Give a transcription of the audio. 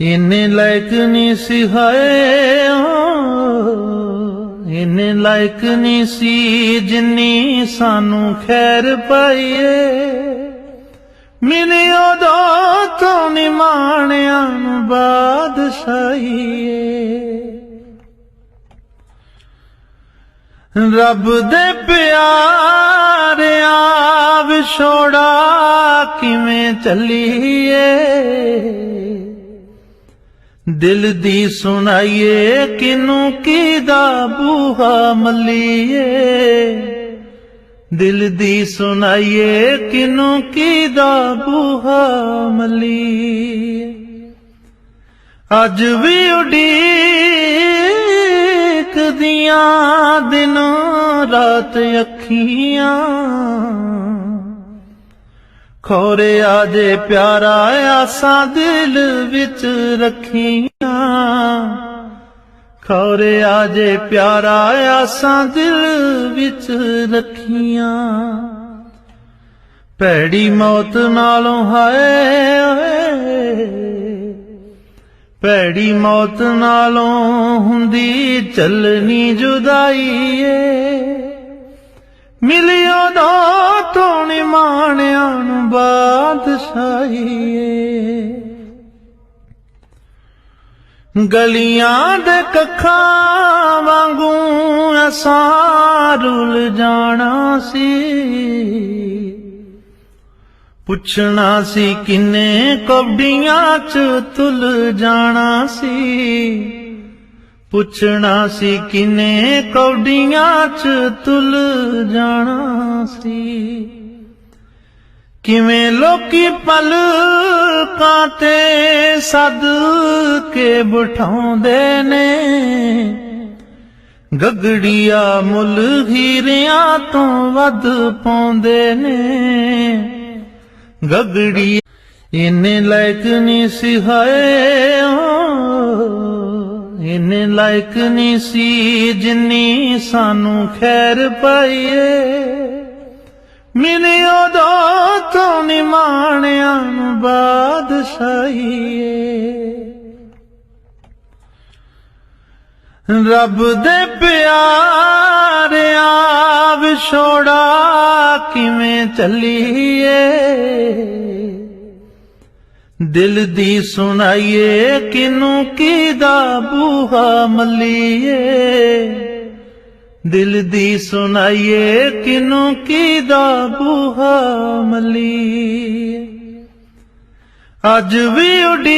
ਇੰਨੇ ਲਾਇਕ ਨਹੀਂ ਸੀ ਹਾਏ, ਇੰਨੇ ਲਾਇਕ ਨਹੀਂ ਸੀ ਜਿੰਨੀ ਸਾਨੂੰ ਖੈਰ ਪਾਈਏ। ਮਿਲੀ ਉਦੋਂ ਤੋਂ ਨਿਮਾਣਿਆਂ ਨੂੰ ਬਾਦਸ਼ਾਹੀਏ। ਰੱਬ ਦੇ ਪਿਆਰਿਆ ਵਿਛੋੜਾ ਕਿਵੇਂ ਚੱਲੀਏ? ਦਿਲ ਦੀ ਸੁਣਾਈਏ, ਕਿਨੂੰ ਕੀਦਾ ਬੂਹਾ ਮੱਲੀਏ? ਦਿਲ ਦੀ ਸੁਣਾਈਏ, ਕਿਨੂੰ ਕੀਦਾ ਬੂਹਾ ਮੱਲੀਏ? ਅੱਜ ਵੀ ਉਡੀਕਦੀਆਂ ਦਿਨੋਂ, ਰਾਤ ਅੱਖੀਆਂ ਖੋਰੇ ਆਜੇ ਪਿਆਰਾ ਆਸਾਂ ਦਿਲ ਵਿੱਚ ਰੱਖੀਆਂ। ਖੋਰੇ ਆਜੇ ਪਿਆਰਾ ਆਸਾਂ ਦਿਲ ਵਿੱਚ ਰੱਖੀਆਂ। ਭੈੜੀ ਮੌਤ ਨਾਲੋਂ ਹਾਏ ਓਏ ਭੈੜੀ ਮੌਤ ਨਾਲੋਂ ਹੁੰਦੀ ਚੱਲਣੀ ਜੁਦਾਈ ਏ। ਮਿਲਿਓ ਦੋ ਬਾਦਸ਼ਾਹੀ ਗਲੀਆਂ ਦੇ ਕੱਖਾਂ ਵਾਂਗੂ ਅਸਾਂ ਰੁਲ ਜਾਣਾ ਸੀ। ਪੁੱਛਣਾ ਸੀ ਕਿੰਨੇ ਕਬਡੀਆਂ ਚ ਤੁਲ ਜਾਣਾ ਸੀ। ਪੁੱਛਣਾ ਸੀ ਕਿੰਨੇ ਕੌਡੀਆਂ ਚ ਤੁਲ ਜਾਣਾ ਸੀ। ਕਿਵੇਂ ਲੋਕੀ ਪਲ ਕਾਤੇ ਸਦ ਕੇ ਬਿਠਾਉਂਦੇ ਨੇ? ਗਗੜੀਆ ਮੁੱਲ ਹੀਰਿਆਂ ਤੋਂ ਵੱਧ ਪਾਉਂਦੇ ਨੇ। ਗਗੜੀ ਇੰਨੇ ਲਾਇਕ ਨਹੀਂ ਸੀ ਹਾਏ ਓ। ਇੰਨੇ ਲਾਇਕ ਨਹੀਂ ਸੀ ਜਿੰਨੀ ਸਾਨੂੰ ਖੈਰ ਪਾਈਏ। ਮਿਲੀ ਉਦੋਂ ਤੋਂ ਨਿਮਾਣਿਆਂ ਨੂੰ ਬਾਦਸ਼ਾਹੀਏ। ਰੱਬ ਦੇ ਪਿਆਰਿਆ ਵਿਛੋੜਾ ਕਿਵੇਂ ਚੱਲੀਏ। ਦਿਲ ਦੀ ਸੁਣਾਈਏ ਕਿਨੂੰ ਕੀ ਦਾ ਬੂਹਾ ਮੱਲੀਏ। ਦਿਲ ਦੀ ਸੁਣਾਈਏ ਕਿਨੂੰ ਕੀ ਦਾ ਬੂਹਾ ਮਲੀ ਅੱਜ ਵੀ ਉਡੀ